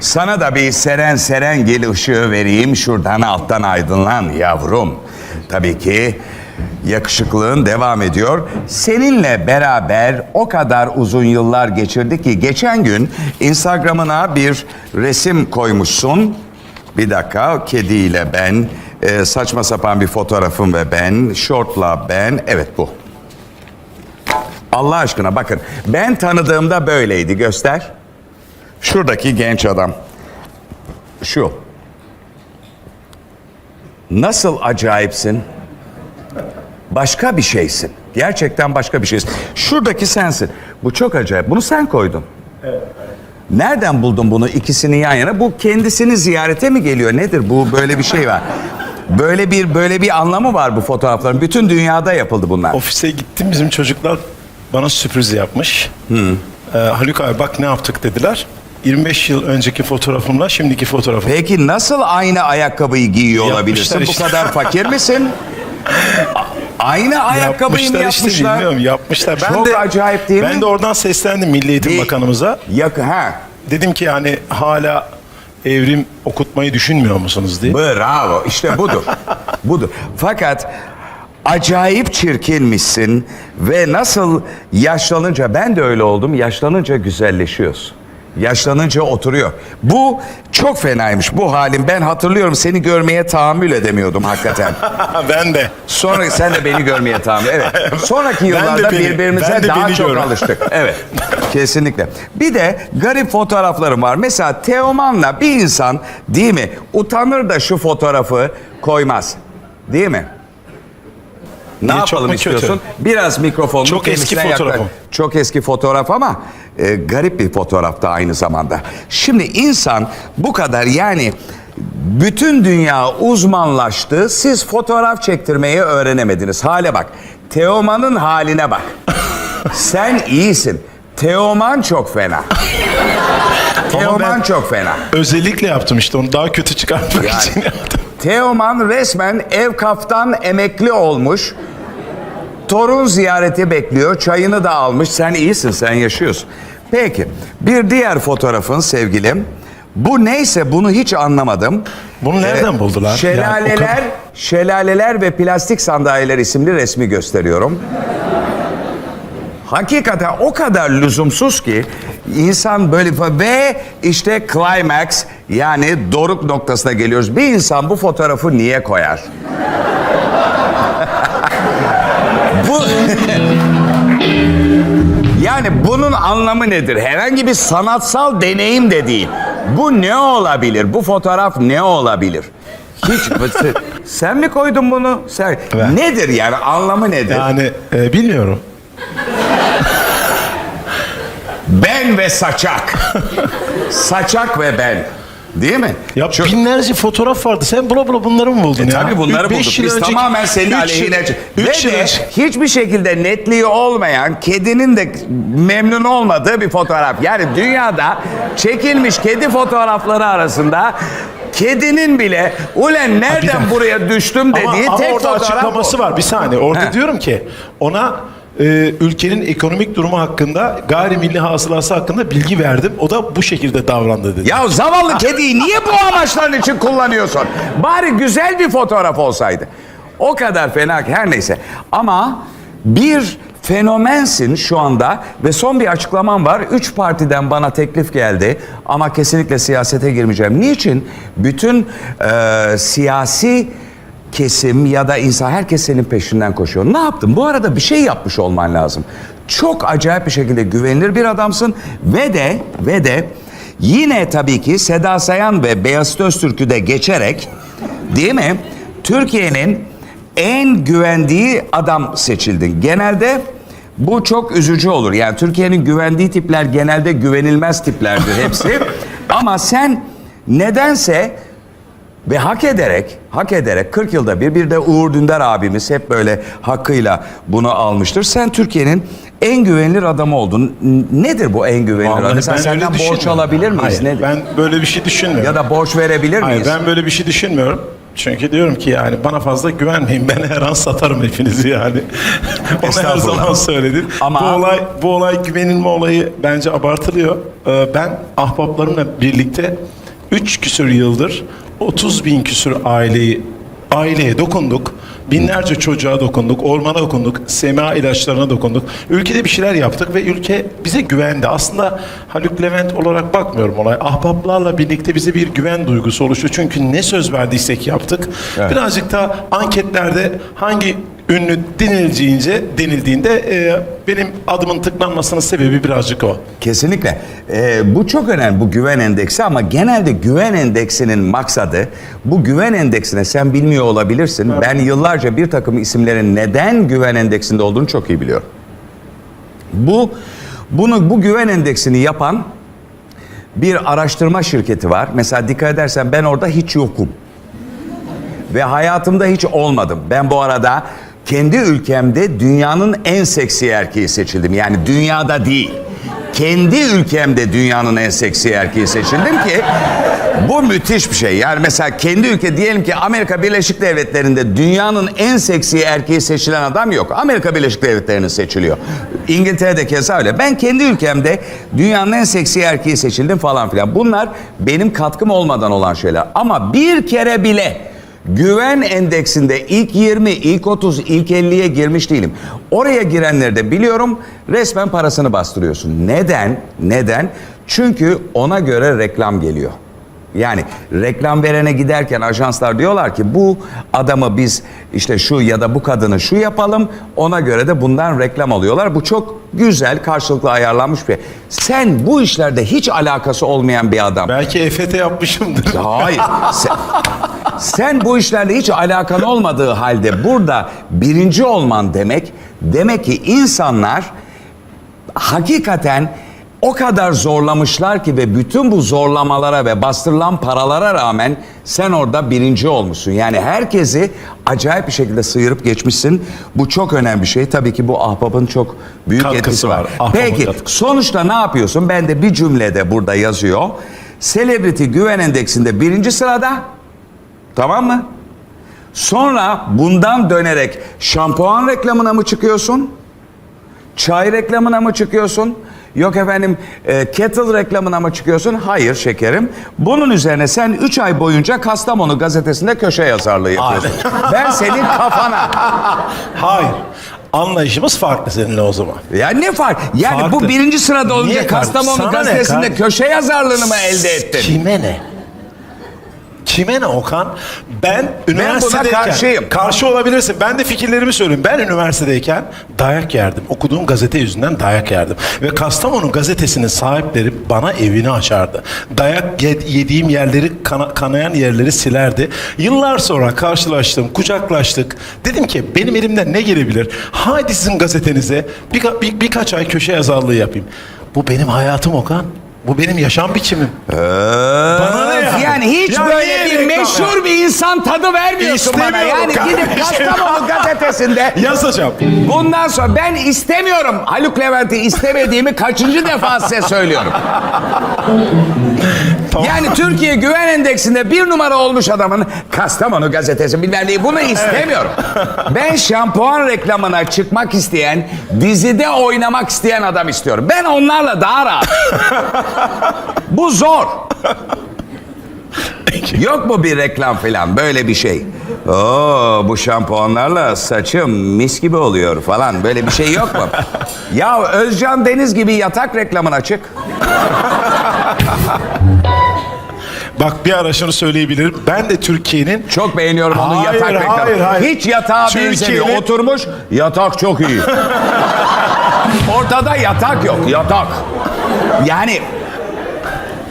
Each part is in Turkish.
Sana da bir seren seren gel ışığı vereyim şuradan alttan aydınlan yavrum. Tabii ki yakışıklığın devam ediyor. Seninle beraber o kadar uzun yıllar geçirdik ki geçen gün Instagram'ına bir resim koymuşsun. Bir dakika kediyle ben, e, saçma sapan bir fotoğrafım ve ben, şortla ben, evet bu. Allah aşkına bakın ben tanıdığımda böyleydi göster. Şuradaki genç adam. Şu. Nasıl acayipsin. Başka bir şeysin. Gerçekten başka bir şeysin. Şuradaki sensin. Bu çok acayip. Bunu sen koydun. Nereden buldun bunu ikisini yan yana? Bu kendisini ziyarete mi geliyor? Nedir bu? Böyle bir şey var. Böyle bir böyle bir anlamı var bu fotoğrafların. Bütün dünyada yapıldı bunlar. Ofise gittim bizim çocuklar bana sürpriz yapmış. Ee, Haluk abi bak ne yaptık dediler. 25 yıl önceki fotoğrafımla şimdiki fotoğrafım. Peki nasıl aynı ayakkabıyı giyiyor Yapmışlar olabilirsin? işte. Bu kadar fakir misin? A- Aynı ayakkabıyı mı yapmışlar işte bilmiyorum yapmışlar. Ben Çok de, acayip değil mi? Ben de oradan seslendim Milli Eğitim Bir- Bakanımıza. Yak ha. Dedim ki hani hala evrim okutmayı düşünmüyor musunuz diye. Bravo. İşte budur. budur. Fakat acayip çirkinmişsin ve nasıl yaşlanınca ben de öyle oldum. Yaşlanınca güzelleşiyorsun. Yaşlanınca oturuyor. Bu çok fenaymış bu halim. Ben hatırlıyorum seni görmeye tahammül edemiyordum hakikaten. ben de. Sonra sen de beni görmeye tahammül. Evet. Sonraki yıllarda beni- birbirimize ben daha çok gör. alıştık. Evet. Kesinlikle. Bir de garip fotoğraflarım var. Mesela Teoman'la bir insan değil mi utanır da şu fotoğrafı koymaz. Değil mi? Ne Niye, yapalım istiyorsun? Biraz mikrofonunu Çok eski fotoğrafım. Çok eski fotoğraf ama e, garip bir fotoğraf da aynı zamanda. Şimdi insan bu kadar yani bütün dünya uzmanlaştı. Siz fotoğraf çektirmeyi öğrenemediniz. Hale bak. Teoman'ın haline bak. Sen iyisin. Teoman çok fena. Teoman ben- çok fena. Özellikle yaptım işte onu daha kötü çıkartmak Yani. için yaptım. Teoman resmen ev kaftan emekli olmuş. Torun ziyareti bekliyor. Çayını da almış. Sen iyisin, sen yaşıyorsun. Peki, bir diğer fotoğrafın sevgilim. Bu neyse bunu hiç anlamadım. Bunu nereden buldular? Yani Şelaleler, kadar- şelaleler ve plastik sandalyeler isimli resmi gösteriyorum. Hakikaten o kadar lüzumsuz ki insan böyle ve işte climax yani doruk noktasına geliyoruz. Bir insan bu fotoğrafı niye koyar? bu yani bunun anlamı nedir? Herhangi bir sanatsal deneyim de değil. Bu ne olabilir? Bu fotoğraf ne olabilir? Hiç sen mi koydun bunu? Sen Evet. nedir yani anlamı nedir? Yani e, bilmiyorum. Ben ve saçak. saçak ve ben. Değil mi? Ya Çok- binlerce fotoğraf vardı. Sen bula bula bunları mı buldun E ya? tabii bunları Üç- bulduk. Biz önceki- tamamen senin üç aleyhine. üç Ve yıl de hiçbir şekilde netliği olmayan, kedinin de memnun olmadığı bir fotoğraf. Yani dünyada çekilmiş kedi fotoğrafları arasında kedinin bile ulen nereden buraya düştüm Ama, dediği ama tek orada fotoğraf açıklaması bu. var. Bir saniye. Orada He. diyorum ki ona e, ülkenin ekonomik durumu hakkında, gayrimilli hasılası hakkında bilgi verdim. O da bu şekilde davrandı dedi. Ya zavallı kediyi niye bu amaçların için kullanıyorsun? Bari güzel bir fotoğraf olsaydı. O kadar fena ki her neyse. Ama bir fenomensin şu anda ve son bir açıklamam var. Üç partiden bana teklif geldi ama kesinlikle siyasete girmeyeceğim. Niçin? Bütün e, siyasi kesim ya da insan herkes senin peşinden koşuyor. Ne yaptın? Bu arada bir şey yapmış olman lazım. Çok acayip bir şekilde güvenilir bir adamsın ve de ve de yine tabii ki Seda Sayan ve Beyazıt Öztürk'ü de geçerek değil mi? Türkiye'nin en güvendiği adam seçildin. Genelde bu çok üzücü olur. Yani Türkiye'nin güvendiği tipler genelde güvenilmez tiplerdir hepsi. Ama sen nedense ve hak ederek, hak ederek 40 yılda bir, bir de Uğur Dündar abimiz hep böyle hakkıyla bunu almıştır. Sen Türkiye'nin en güvenilir adamı oldun. Nedir bu en güvenilir Vallahi adam? Mesela ben öyle senden borç düşünmüyorum. alabilir miyiz? Hayır, Nedir? ben böyle bir şey düşünmüyorum. Ya da borç verebilir Hayır, miyiz? ben böyle bir şey düşünmüyorum. Çünkü diyorum ki yani bana fazla güvenmeyin. Ben her an satarım hepinizi yani. Onu her Estağfurullah. zaman söyledim. Ama- bu olay bu olay güvenilme olayı bence abartılıyor. Ee, ben ahbaplarımla birlikte 3 küsür yıldır 30 bin küsür aileyi aileye dokunduk. Binlerce çocuğa dokunduk, ormana dokunduk, sema ilaçlarına dokunduk. Ülkede bir şeyler yaptık ve ülke bize güvendi. Aslında Haluk Levent olarak bakmıyorum olay. Ahbaplarla birlikte bize bir güven duygusu oluştu. Çünkü ne söz verdiysek yaptık. Evet. Birazcık da anketlerde hangi ünlü denildiğince denildiğinde e, benim adımın tıklanmasının sebebi birazcık o. Kesinlikle. Ee, bu çok önemli bu güven endeksi ama genelde güven endeksinin maksadı bu güven endeksine sen bilmiyor olabilirsin. Ben yıllarca bir takım isimlerin neden güven endeksinde olduğunu çok iyi biliyorum. Bu bunu bu güven endeksini yapan bir araştırma şirketi var. Mesela dikkat edersen ben orada hiç yokum. Ve hayatımda hiç olmadım. Ben bu arada kendi ülkemde dünyanın en seksi erkeği seçildim. Yani dünyada değil. Kendi ülkemde dünyanın en seksi erkeği seçildim ki bu müthiş bir şey. Yani mesela kendi ülke diyelim ki Amerika Birleşik Devletleri'nde dünyanın en seksi erkeği seçilen adam yok. Amerika Birleşik Devletleri'nin seçiliyor. İngiltere'de keza öyle. Ben kendi ülkemde dünyanın en seksi erkeği seçildim falan filan. Bunlar benim katkım olmadan olan şeyler. Ama bir kere bile Güven endeksinde ilk 20, ilk 30, ilk 50'ye girmiş değilim. Oraya girenleri de biliyorum. Resmen parasını bastırıyorsun. Neden? Neden? Çünkü ona göre reklam geliyor. Yani reklam verene giderken ajanslar diyorlar ki bu adamı biz işte şu ya da bu kadını şu yapalım ona göre de bundan reklam alıyorlar. Bu çok güzel karşılıklı ayarlanmış bir. Sen bu işlerde hiç alakası olmayan bir adam. Belki EFT yapmışımdır. Hayır. Sen, sen bu işlerle hiç alakan olmadığı halde burada birinci olman demek demek ki insanlar hakikaten o kadar zorlamışlar ki ve bütün bu zorlamalara ve bastırılan paralara rağmen sen orada birinci olmuşsun. Yani herkesi acayip bir şekilde sıyırıp geçmişsin. Bu çok önemli bir şey. Tabii ki bu ahbabın çok büyük Katkısı etkisi var. var. Ahbabın Peki katkısı. sonuçta ne yapıyorsun? Ben de bir cümlede burada yazıyor. Celebrity güven endeksinde birinci sırada. Tamam mı? Sonra bundan dönerek şampuan reklamına mı çıkıyorsun? Çay reklamına mı çıkıyorsun? Yok efendim e, kettle reklamına mı çıkıyorsun? Hayır şekerim. Bunun üzerine sen 3 ay boyunca Kastamonu gazetesinde köşe yazarlığı yapıyorsun. ben senin kafana. Hayır. Anlayışımız farklı seninle o zaman. Ya ne fark? Yani Farklı. bu birinci sırada olunca Niye? Kastamonu Sana ne gazetesinde kardeşim? köşe yazarlığını mı elde ettin? Kime ne? Kime ne Okan? Ben üniversitedeyken... karşıyım. Karşı olabilirsin. Ben de fikirlerimi söyleyeyim. Ben üniversitedeyken dayak yerdim. Okuduğum gazete yüzünden dayak yerdim. Ve Kastamonu gazetesinin sahipleri bana evini açardı. Dayak ye- yediğim yerleri, kana- kanayan yerleri silerdi. Yıllar sonra karşılaştım, kucaklaştık. Dedim ki benim elimden ne gelebilir? Haydi sizin gazetenize birka- bir, birkaç ay köşe yazarlığı yapayım. Bu benim hayatım Okan. Bu benim yaşam biçimim. Bana ne Öf, yani? Hiç Ya böyle bir meşhur bir insan tadı vermiyorsun bana. İstemiyorum Yani gidip kardeşim. Kastamonu gazetesinde Yazacağım. bundan sonra ben istemiyorum Haluk Levent'i istemediğimi kaçıncı defa size söylüyorum. Tamam. Yani Türkiye Güven Endeksinde bir numara olmuş adamın Kastamonu gazetesi bilmem neyi bunu istemiyorum. Ben şampuan reklamına çıkmak isteyen, dizide oynamak isteyen adam istiyorum. Ben onlarla daha rahat. Bu zor. Yok mu bir reklam falan böyle bir şey? Oo bu şampuanlarla saçım mis gibi oluyor falan böyle bir şey yok mu? ya Özcan Deniz gibi yatak reklamına çık. Bak bir ara şunu söyleyebilirim. Ben de Türkiye'nin Çok beğeniyorum onun Hayır, yatak reklamı. hayır, hayır. Hiç yatağa Türkiye'nin- benzemiyor. Oturmuş yatak çok iyi. Ortada yatak yok yatak. Yani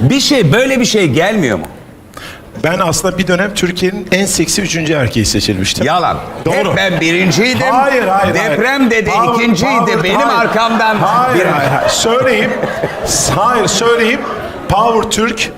bir şey böyle bir şey gelmiyor mu? ben aslında bir dönem Türkiye'nin en seksi üçüncü erkeği seçilmiştim. Yalan. Doğru. Hep ben birinciydim. Hayır hayır. Deprem hayır. dedi Power, ikinciydi. power, Benim hayır. arkamdan Hayır bir- hayır hayır. Söyleyeyim. hayır söyleyeyim. Power Türk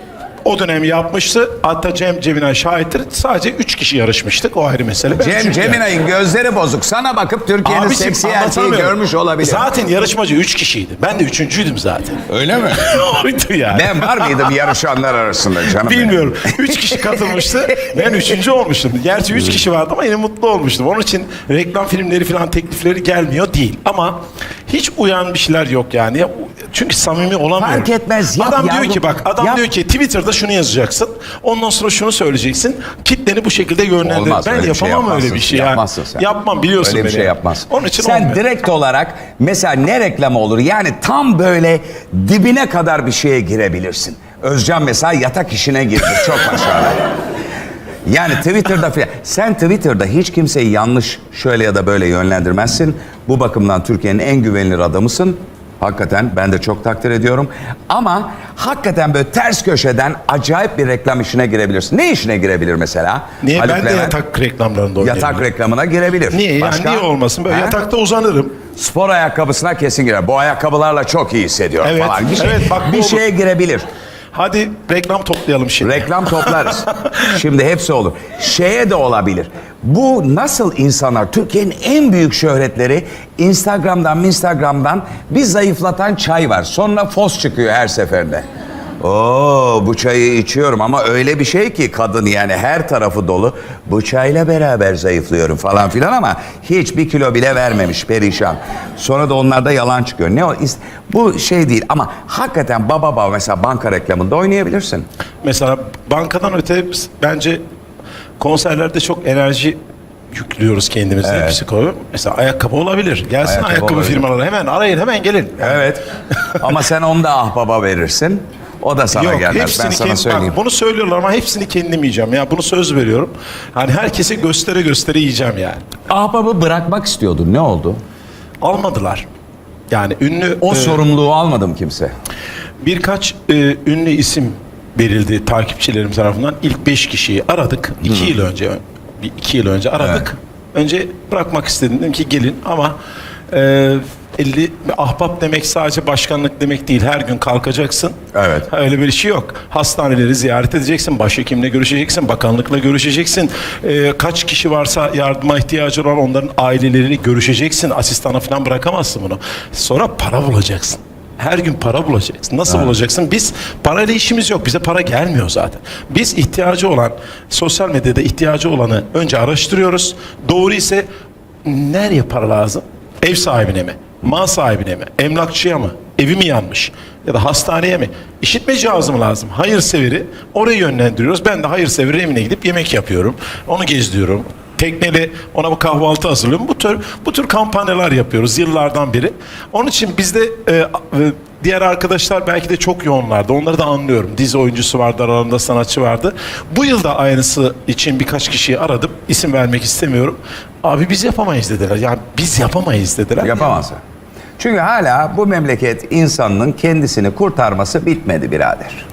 o dönem yapmıştı. Hatta Cem Cemina şahittir. Sadece 3 kişi yarışmıştık. O ayrı mesele. Ben Cem üçüncü Ceminay'ın gözleri bozuk. Sana bakıp Türkiye'nin Abicim, seksi erkeği anlatamıyorum. görmüş olabilir. Zaten yarışmacı 3 kişiydi. Ben de üçüncüydüm zaten. Öyle mi? Oydu yani. Ben var mıydım yarışanlar arasında canım? benim? Bilmiyorum. Üç kişi katılmıştı. Ben üçüncü olmuştum. Gerçi üç kişi vardı ama yine mutlu olmuştum. Onun için reklam filmleri falan teklifleri gelmiyor değil. Ama hiç uyan bir şeyler yok yani. Ya, Çünkü samimi olamıyorum. Fark etmez, yap Adam yavrum. diyor ki bak adam Yap. diyor ki Twitter'da şunu yazacaksın. Ondan sonra şunu söyleyeceksin. Kitleni bu şekilde yönlendir. Olmaz, ben öyle bir şey yapamam öyle yapmazsın. bir şey. yani. Yapmazsın sen. Yapmam biliyorsun Öyle bir beni. şey yapmaz. Onun için Sen olmuyor. direkt olarak mesela ne reklamı olur? Yani tam böyle dibine kadar bir şeye girebilirsin. Özcan mesela yatak işine girdi. Çok başarılı. Yani Twitter'da filan. Sen Twitter'da hiç kimseyi yanlış şöyle ya da böyle yönlendirmezsin. Bu bakımdan Türkiye'nin en güvenilir adamısın. Hakikaten ben de çok takdir ediyorum. Ama hakikaten böyle ters köşeden acayip bir reklam işine girebilirsin. Ne işine girebilir mesela? Niye? Haluk ben de Levent? yatak reklamlarında oynayabilirim. Yatak reklamına girebilir. Niye? Yani Başka? niye olmasın? Böyle Ha? yatakta uzanırım. Spor ayakkabısına kesin girer. Bu ayakkabılarla çok iyi hissediyorum Evet, falan. Bir, şey, evet, bak bu bir olur. şeye girebilir. Hadi reklam toplayalım şimdi. Reklam toplarız. Şimdi hepsi olur. Şeye de olabilir. Bu nasıl insanlar Türkiye'nin en büyük şöhretleri Instagram'dan Instagram'dan bir zayıflatan çay var. Sonra fos çıkıyor her seferinde. Oo bu çayı içiyorum ama öyle bir şey ki kadın yani her tarafı dolu. Bu çayla beraber zayıflıyorum falan filan ama hiç bir kilo bile vermemiş perişan. Sonra da onlarda yalan çıkıyor. Ne o? Bu şey değil ama hakikaten baba baba mesela banka reklamında oynayabilirsin. Mesela bankadan öte bence konserlerde çok enerji yüklüyoruz kendimize. Evet. Psikolog. Mesela ayakkabı olabilir. Gelsin Ayakkabı ayakkabı, olabilir. firmaları hemen arayın hemen gelin. Evet. Ama sen onu da ahbaba verirsin. O da sana Yok gelmez. Ben sana kendim, söyleyeyim. bak, bunu söylüyorlar ama hepsini kendim yiyeceğim. Ya bunu söz veriyorum. Hani herkese göstere göstere yiyeceğim yani. Ahbabı bırakmak istiyordun. Ne oldu? Almadılar. Yani ünlü O e, sorumluluğu almadım kimse. birkaç e, ünlü isim verildi takipçilerim tarafından. İlk beş kişiyi aradık. iki yıl önce, bir iki yıl önce aradık. Önce bırakmak istedim. Dedim ki gelin ama e, 50 ahbap demek sadece başkanlık demek değil. Her gün kalkacaksın. Evet. Öyle bir şey yok. Hastaneleri ziyaret edeceksin, başhekimle görüşeceksin, bakanlıkla görüşeceksin. Ee, kaç kişi varsa yardıma ihtiyacı olan onların aileleriyle görüşeceksin. Asistana falan bırakamazsın bunu. Sonra para bulacaksın. Her gün para bulacaksın. Nasıl bulacaksın? Biz parayla işimiz yok. Bize para gelmiyor zaten. Biz ihtiyacı olan, sosyal medyada ihtiyacı olanı önce araştırıyoruz. Doğru ise nereye para lazım? Ev sahibine mi? Mal sahibine mi? Emlakçıya mı? Evi mi yanmış? Ya da hastaneye mi? İşitme cihazı mı lazım? Hayırseveri oraya yönlendiriyoruz. Ben de hayırseveri evine gidip yemek yapıyorum. Onu gezdiriyorum. Tekneli ona bu kahvaltı hazırlıyorum. Bu tür bu tür kampanyalar yapıyoruz yıllardan beri. Onun için bizde e, e, diğer arkadaşlar belki de çok yoğunlardı. Onları da anlıyorum. Dizi oyuncusu vardı, aralarında sanatçı vardı. Bu yıl da aynısı için birkaç kişiyi aradım. İsim vermek istemiyorum. Abi biz yapamayız dediler. Yani biz yapamayız dediler. Yapamazsın. Çünkü hala bu memleket insanının kendisini kurtarması bitmedi birader.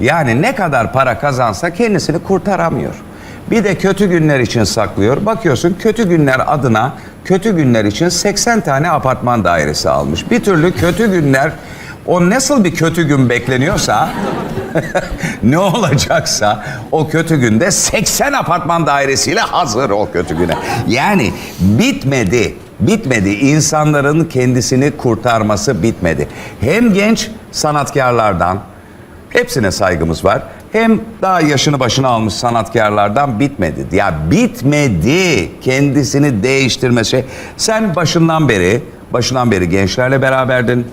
Yani ne kadar para kazansa kendisini kurtaramıyor. Bir de kötü günler için saklıyor. Bakıyorsun kötü günler adına kötü günler için 80 tane apartman dairesi almış. Bir türlü kötü günler o nasıl bir kötü gün bekleniyorsa ne olacaksa o kötü günde 80 apartman dairesiyle hazır o kötü güne. Yani bitmedi. Bitmedi. İnsanların kendisini kurtarması bitmedi. Hem genç sanatkarlardan hepsine saygımız var. Hem daha yaşını başına almış sanatkarlardan bitmedi. Ya bitmedi. Kendisini değiştirmesi. Sen başından beri, başından beri gençlerle beraberdin.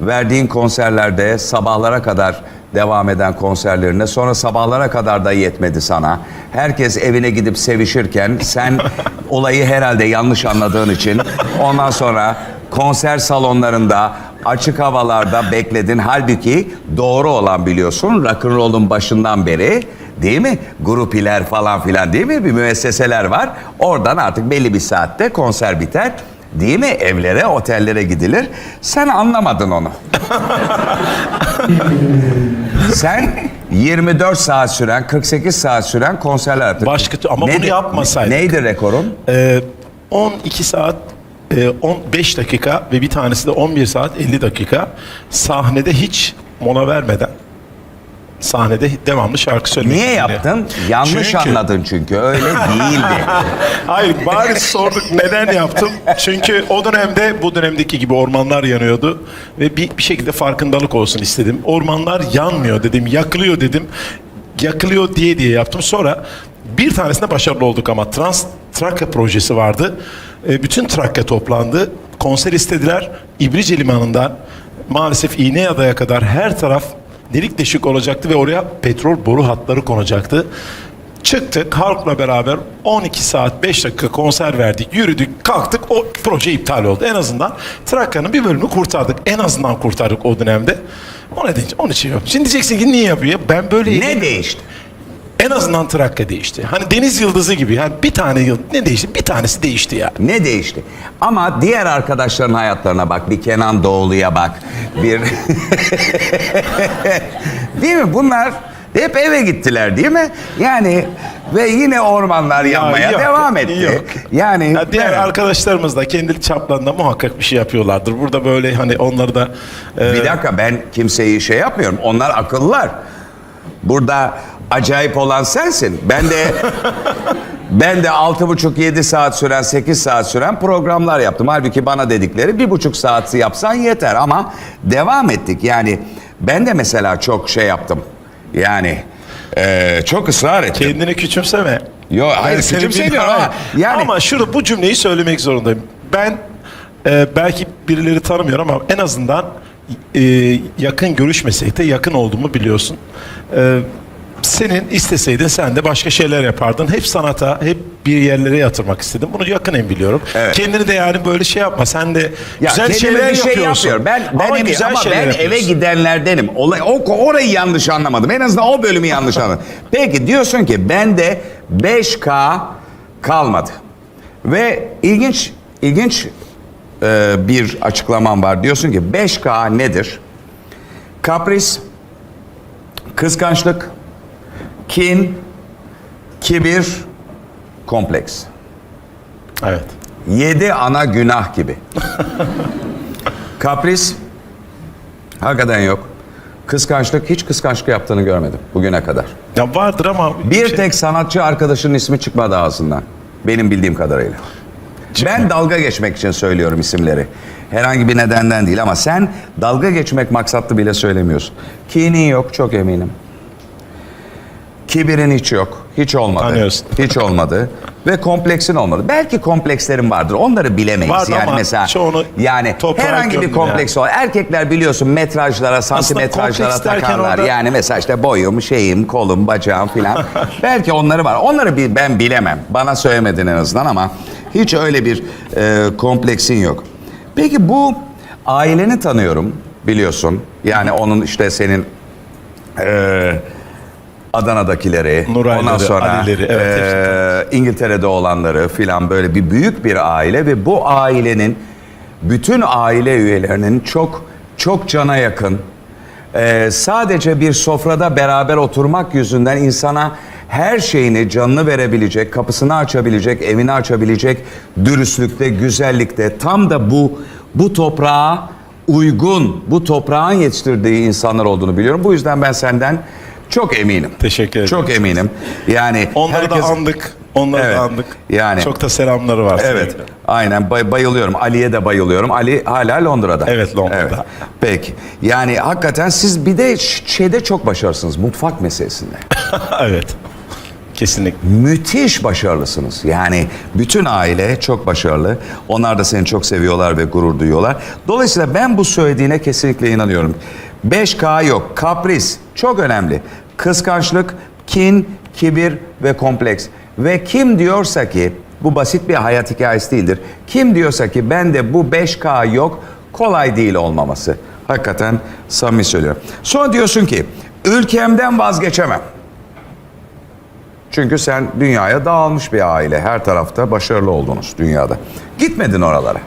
Verdiğin konserlerde sabahlara kadar devam eden konserlerine sonra sabahlara kadar da yetmedi sana. Herkes evine gidip sevişirken sen olayı herhalde yanlış anladığın için ondan sonra konser salonlarında açık havalarda bekledin. Halbuki doğru olan biliyorsun rock'n'roll'un başından beri değil mi? Grupiler falan filan değil mi? Bir müesseseler var. Oradan artık belli bir saatte konser biter. Değil mi? Evlere, otellere gidilir. Sen anlamadın onu. Sen 24 saat süren, 48 saat süren konserler yaptın. Başka tü- ama bunu yapmasaydık. Neydi rekorun? Ee, 12 saat 15 dakika ve bir tanesi de 11 saat 50 dakika sahnede hiç mola vermeden sahnede devamlı şarkı söylemek Niye yaptın? Yanlış Çünkü- anladın çünkü. Öyle değildi. Hayır bari sorduk neden yaptım. Çünkü o dönemde bu dönemdeki gibi ormanlar yanıyordu. Ve bir, bir şekilde farkındalık olsun istedim. Ormanlar yanmıyor dedim, yakılıyor dedim. Yakılıyor diye diye yaptım. Sonra bir tanesinde başarılı olduk ama Trans Trakya projesi vardı. E, bütün Trakya toplandı. Konser istediler. İbrice Limanı'ndan maalesef İğneada'ya kadar her taraf delik deşik olacaktı ve oraya petrol boru hatları konacaktı. Çıktık halkla beraber 12 saat 5 dakika konser verdik, yürüdük, kalktık. O proje iptal oldu. En azından Trakya'nın bir bölümünü kurtardık. En azından kurtardık o dönemde. O nedenle onun için yok. Şimdi diyeceksin ki niye yapıyor? Ben böyle ne değişti? En azından Trakya değişti. Hani deniz yıldızı gibi. Yani bir tane yıl ne değişti? Bir tanesi değişti ya. Ne değişti? Ama diğer arkadaşların hayatlarına bak. Bir Kenan Doğulu'ya bak. Bir... değil mi? Bunlar hep eve gittiler değil mi? Yani ve yine ormanlar yanmaya yok, devam etti. yok. Yani Ya diğer evet. arkadaşlarımız da kendi çaplarında muhakkak bir şey yapıyorlardır. Burada böyle hani onları da e, Bir dakika ben kimseyi şey yapmıyorum. Onlar akıllılar. Burada acayip olan sensin. Ben de ben de altı buçuk yedi saat süren sekiz saat süren programlar yaptım. Halbuki bana dedikleri bir buçuk saat yapsan yeter ama devam ettik. Yani ben de mesela çok şey yaptım. Yani eee, çok ısrar ettim. kendini küçümseme. Yo, hayır, seni küçümsemiyorum ama yani- Ama şurada bu cümleyi söylemek zorundayım. Ben e, belki birileri tanımıyor ama en azından e, yakın görüşmesek de yakın olduğumu biliyorsun. E, senin isteseydin sen de başka şeyler yapardın. Hep sanata, hep bir yerlere yatırmak istedim. Bunu yakın biliyorum. Evet. Kendini de yani böyle şey yapma. Sen de Ya güzel kendime şeyler bir şey yapıyorsun. yapıyorum. Ben ben ama güzel ama ben eve yapıyorsun. gidenlerdenim. Olay o orayı yanlış anlamadım. En azından o bölümü yanlış anladım. Peki diyorsun ki bende 5K kalmadı. Ve ilginç ilginç e, bir açıklamam var. Diyorsun ki 5K nedir? Kapris, kıskançlık, kin, kibir, kompleks. Evet. Yedi ana günah gibi. Kapris hakikaten yok. Kıskançlık hiç kıskançlık yaptığını görmedim bugüne kadar. Ya vardır ama Bir şey- tek sanatçı arkadaşının ismi çıkmadı ağzından. Benim bildiğim kadarıyla. Ben dalga geçmek için söylüyorum isimleri. Herhangi bir nedenden değil ama sen dalga geçmek maksatlı bile söylemiyorsun. Kinin yok çok eminim. Kibirin hiç yok. Hiç olmadı. Tanıyorsun. Hiç olmadı. Ve kompleksin olmadı. Belki komplekslerin vardır. Onları bilemeyiz. Vardı yani ama mesela çoğunu yani toprağa herhangi bir kompleks var. Erkekler biliyorsun metrajlara, santimetrajlara kompleks derken takarlar. orada- Yani mesela işte boyum, şeyim, kolum, bacağım filan. Belki onları var. Onları bi- ben bilemem. Bana söylemedin en azından ama hiç öyle bir e, kompleksin yok. Peki bu aileni tanıyorum biliyorsun. Yani onun işte senin e, Adana'dakileri, Nurayları, ondan sonra Alileri, evet, e, İngiltere'de olanları filan böyle bir büyük bir aile ve bu ailenin bütün aile üyelerinin çok çok cana yakın e, sadece bir sofrada beraber oturmak yüzünden insana her şeyini canını verebilecek, kapısını açabilecek, evini açabilecek dürüstlükte, güzellikte tam da bu bu toprağa uygun, bu toprağın yetiştirdiği insanlar olduğunu biliyorum. Bu yüzden ben senden çok eminim. Teşekkür ederim. Çok eminim. Yani Onları herkes- da andık. Onları Evet, da andık. yani. Çok da selamları var. Evet. sevgiler. Aynen bay- bayılıyorum. Ali'ye de bayılıyorum. Ali hala Londra'da. Evet, Londra'da. Peki. Yani hakikaten siz bir de şeyde çok başarılısınız. Mutfak meselesinde. evet. Kesinlikle. Müthiş başarılısınız. Yani bütün aile çok başarılı. Onlar da seni çok seviyorlar ve gurur duyuyorlar. Dolayısıyla ben bu söylediğine kesinlikle inanıyorum. 5K yok. Kapris çok önemli. Kıskançlık, kin, kibir ve kompleks. Ve kim diyorsa ki bu basit bir hayat hikayesi değildir. Kim diyorsa ki bende bu 5K yok kolay değil olmaması. Hakikaten samimi söylüyorum. Sonra diyorsun ki ülkemden vazgeçemem. Çünkü sen dünyaya dağılmış bir aile. Her tarafta başarılı oldunuz dünyada. Gitmedin oralara.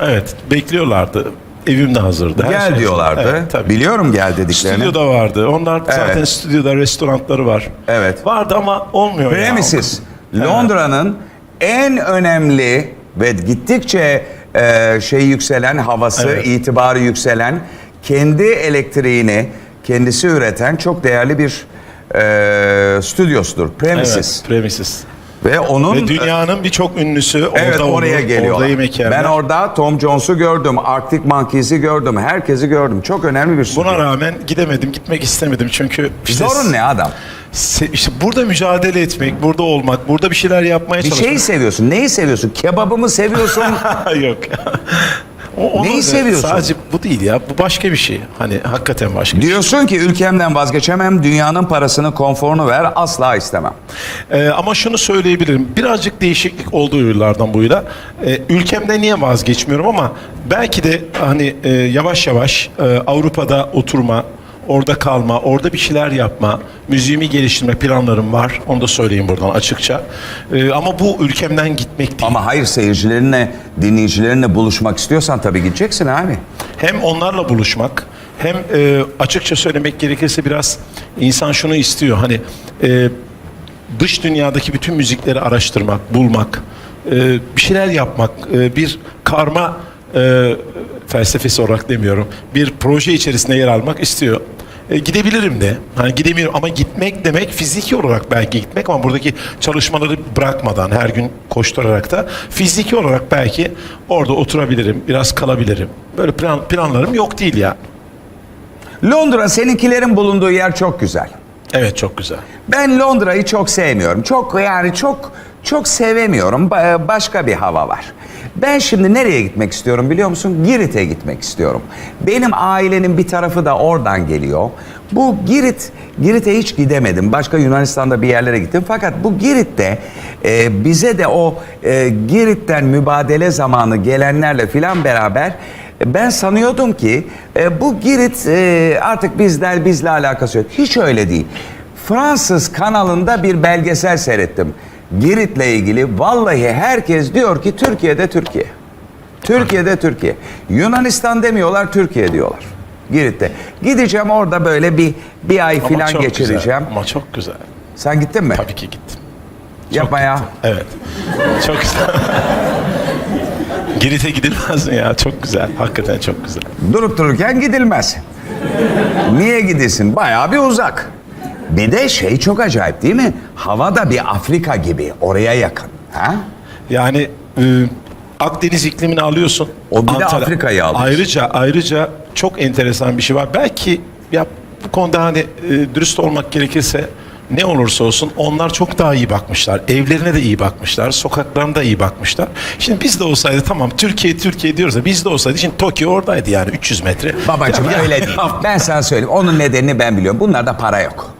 Evet. Bekliyorlardı. Evim de hazırdı. her gel şey diyorlardı. Evet, tabii. Biliyorum gel dediklerini. Stüdyoda vardı. Onlar zaten Evet. stüdyoda restoranları var. Evet. Vardı ama olmuyor ya. Premises. Evet. Londra'nın en önemli ve gittikçe e, şey yükselen havası, Evet. itibarı yükselen, kendi elektriğini, kendisi üreten çok değerli bir e, stüdyosudur. Premises. Evet, Premises. Ve onun Ve dünyanın birçok ünlüsü Evet orada oraya olur, geliyorlar. Orada yemek yerler. ben orada Tom Jones'u gördüm, Arctic Monkeys'i gördüm, herkesi gördüm. Çok önemli bir stüdyo. Buna rağmen gidemedim, gitmek istemedim çünkü işte, Zorun ne adam? işte burada mücadele etmek, burada olmak, burada bir şeyler yapmaya Bir çalışmak. şeyi seviyorsun. Neyi seviyorsun? Kebabı mı seviyorsun? Yok. O, onu Neyi seviyorsun? Sadece bu değil ya. Bu başka bir şey. Hani hakikaten başka bir şey. Diyorsun ki ülkemden vazgeçemem, dünyanın parasını, konforunu ver, asla istemem. Ee, ama şunu söyleyebilirim. Birazcık değişiklik oldu yıllardan bu yana. Ee, ülkemde niye vazgeçmiyorum ama belki de hani e, yavaş yavaş e, Avrupa'da oturma, orada kalma, orada bir şeyler yapma, müziğimi geliştirme planlarım var. Onu da söyleyeyim buradan açıkça. Ee, ama bu ülkemden gitmek değil. Ama hayır seyircilerinle, dinleyicilerinle buluşmak istiyorsan tabii gideceksin abi. Hem onlarla buluşmak hem e, açıkça söylemek gerekirse biraz insan şunu istiyor. Hani e, dış dünyadaki bütün müzikleri araştırmak, bulmak, e, bir şeyler yapmak, e, bir karma e, felsefesi olarak demiyorum. Bir proje içerisinde yer almak istiyor. E, gidebilirim de. Hani gidemiyorum ama gitmek demek fiziki olarak belki gitmek ama buradaki çalışmaları bırakmadan her gün koşturarak da fiziki olarak belki orada oturabilirim, biraz kalabilirim. Böyle plan, planlarım yok değil ya. Londra seninkilerin bulunduğu yer çok güzel. Evet çok güzel. Ben Londra'yı çok sevmiyorum. Çok yani çok çok sevemiyorum. Ba- Başka bir hava var. Ben şimdi nereye gitmek istiyorum biliyor musun? Girit'e gitmek istiyorum. Benim ailenin bir tarafı da oradan geliyor. Bu Girit, Girit'e hiç gidemedim. Başka Yunanistan'da bir yerlere gittim. Fakat bu Girit'te e, bize de o e, Girit'ten mübadele zamanı gelenlerle filan beraber ben sanıyordum ki e, bu Girit e, artık bizler bizle alakası yok. Hiç öyle değil. Fransız kanalında bir belgesel seyrettim. Girit'le ilgili vallahi herkes diyor ki Türkiye'de Türkiye. Türkiye'de Türkiye. Yunanistan demiyorlar Türkiye diyorlar. Girit'te. Gideceğim orada böyle bir bir ay Ama filan çok geçireceğim. Güzel. Ama çok güzel. Sen gittin mi? Tabii ki gittim. Yapma ya. Evet. Çok güzel. Girit'e gidilmez mi ya? Çok güzel. Hakikaten çok güzel. Durup dururken gidilmez. Niye gidilsin? Bayağı bir uzak. Bir de şey çok acayip değil mi? Hava da bir Afrika gibi. Oraya yakın. Ha? Yani e, Akdeniz iklimini alıyorsun. O bir de Afrika'yı alıyorsun. Ayrıca ayrıca çok enteresan bir şey var. Belki ya bu konuda hani e, dürüst olmak gerekirse ne olursa olsun onlar çok daha iyi bakmışlar. Evlerine de iyi bakmışlar. Sokaklarına da iyi bakmışlar. Şimdi biz de olsaydı tamam Türkiye Türkiye diyoruz da biz de olsaydı şimdi Tokyo oradaydı yani 300 metre. Babacığım Ya- öyle değil. Ben sana söyleyeyim. Onun nedenini ben biliyorum. Bunlarda para yok.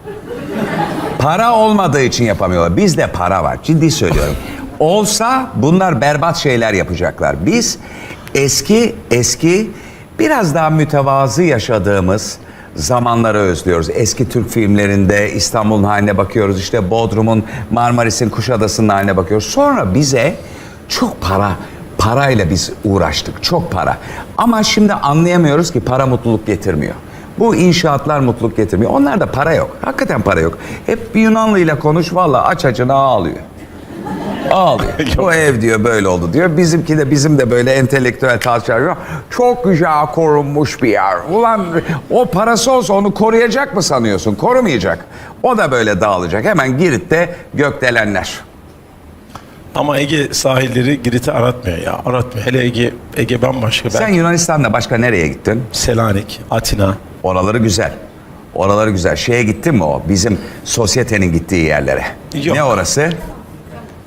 Para olmadığı için yapamıyorlar. Bizde para var. Ciddi söylüyorum. Olsa bunlar berbat şeyler yapacaklar. Biz eski eski biraz daha mütevazı yaşadığımız zamanları özlüyoruz. Eski Türk filmlerinde İstanbul'un haline bakıyoruz. İşte Bodrum'un, Marmaris'in, Kuşadası'nın haline bakıyoruz. Sonra bize çok para, parayla biz uğraştık. Çok para. Ama şimdi anlayamıyoruz ki para mutluluk getirmiyor. Bu inşaatlar mutluluk getirmiyor. Onlarda para yok. Hakikaten para yok. Hep bir Yunanlı ile konuş valla aç açına ağlıyor. Ağlıyor. Bu ev diyor böyle oldu diyor. Bizimki de bizim de böyle entelektüel tartışıyor. Çok güzel korunmuş bir yer. Ulan o parası olsa onu koruyacak mı sanıyorsun? Korumayacak. O da böyle dağılacak. Hemen Girit'te gökdelenler. Ama Ege sahilleri Girit'i aratmıyor ya. Aratmıyor. Hele Ege Ege bambaşka. Sen Ben Yunanistan'da başka nereye gittin? Selanik, Atina. Oraları güzel. Oraları güzel. Şeye gittin mi o? Bizim sosyetenin gittiği yerlere. Yok. Ne orası?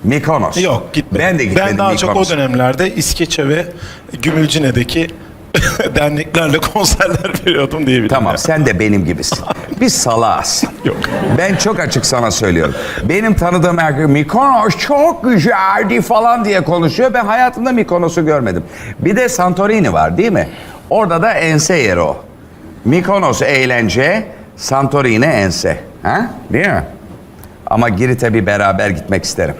Mikonos. Yok gitmedim. Ben de gitmedim Ben daha çok o Mikonos'a. dönemlerde İskeçe ve Gümülcine'deki derneklerle konserler veriyordum diyebilirim. Tamam sen de benim gibisin. Biz salağız. Yok. Ben çok açık sana söylüyorum. Benim tanıdığım erkek Mikonos çok güzeldi falan diye konuşuyor. Ben hayatımda Mikonos'u görmedim. Bir de Santorini var değil mi? Orada da ense yeri o. Mikonos eğlence, Santorini ense. Ha? Değil mi? Ama Girit'e bir beraber gitmek isterim.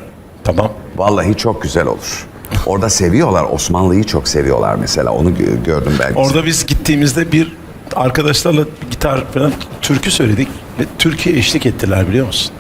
Tamam. Vallahi çok güzel olur. Orada seviyorlar. Osmanlı'yı çok seviyorlar mesela. Onu gö- gördüm ben. Orada biz gittiğimizde bir arkadaşlarla gitar falan türkü söyledik ve türküye eşlik ettiler biliyor musun?